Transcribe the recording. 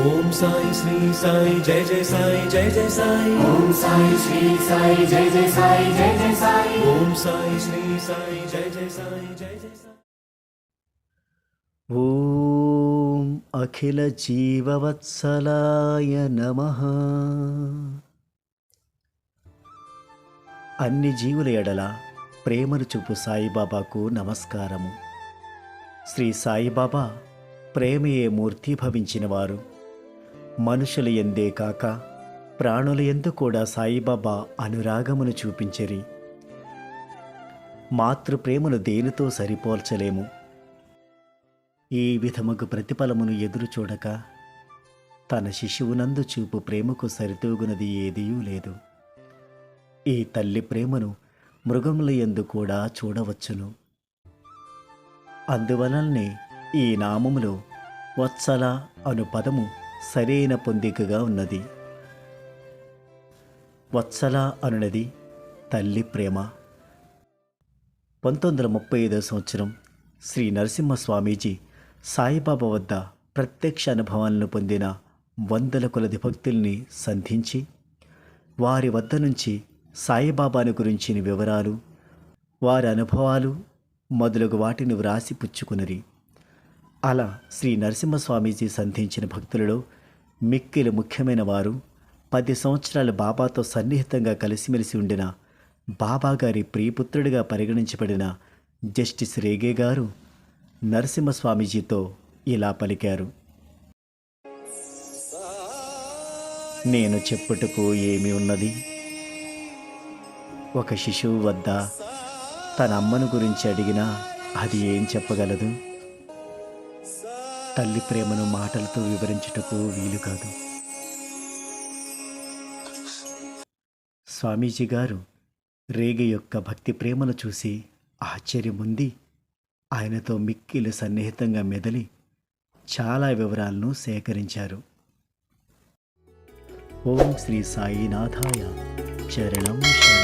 ఓం సాయి శ్రీ సాయి జయ జయ సాయి జయ జయ సాయి. ఓం సాయి శ్రీ సాయి జయ జయ సాయి జయ జయ సాయి. ఓం సాయి శ్రీ సాయి జయ జయ సాయి జయ జయ సాయి. ఓం అఖిల జీవవత్సలాయ నమ. అన్ని జీవుల ఎడల ప్రేమను చూపు సాయిబాబాకు నమస్కారము. శ్రీ సాయిబాబా ప్రేమయే మూర్తిభవించిన వారు మనుషుల ఎందే కాక ప్రాణుల ఎందు కూడా సాయిబాబా అనురాగమును చూపించరి. మాతృప్రేమను దేనితో సరిపోల్చలేము? ఈ విధముకు ప్రతిఫలమును ఎదురు చూడక తన శిశువునందు చూపు ప్రేమకు సరితూగునది ఏదియూ లేదు. ఈ తల్లి ప్రేమను మృగముల యందు కూడా చూడవచ్చును. అందువలనే ఈ నామములో వత్సల అను పదము సరైన పొందికగా ఉన్నది. వత్సల అనునది తల్లి ప్రేమ. పంతొమ్మిది వందల ముప్పై ఐదో సంవత్సరం శ్రీ నరసింహ స్వామీజీ సాయిబాబా వద్ద ప్రత్యక్ష అనుభవాలను పొందిన వందల కొలది భక్తుల్ని సంధించి వారి వద్ద నుంచి సాయిబాబాను గురించిన వివరాలు వారి అనుభవాలు మొదలగు వాటిని వ్రాసి పుచ్చుకునిరి. అలా శ్రీ నరసింహస్వామీజీ సంధించిన భక్తులలో మిక్కిలి ముఖ్యమైన వారు పది సంవత్సరాలు బాబాతో సన్నిహితంగా కలిసిమెలిసి ఉండిన బాబా గారి ప్రియపుత్రుడిగా పరిగణించబడిన జస్టిస్ రేగే గారు నరసింహస్వామీజీతో ఇలా పలికారు. నేను చెప్పుటకు ఏమి ఉన్నది? ఒక శిశువు వద్ద తన అమ్మను గురించి అడిగినా అది ఏం చెప్పగలదు? తల్లి ప్రేమను మాటలతో వివరించుటకు వీలు కాదు. స్వామీజీ గారు రేగి యొక్క భక్తి ప్రేమను చూసి ఆశ్చర్యముంది. ఆయనతో మిక్కిలు సన్నిహితంగా మెదలి చాలా వివరాలను సేకరించారు. ఓం శ్రీ సాయినాథాయ శరణం శరణం.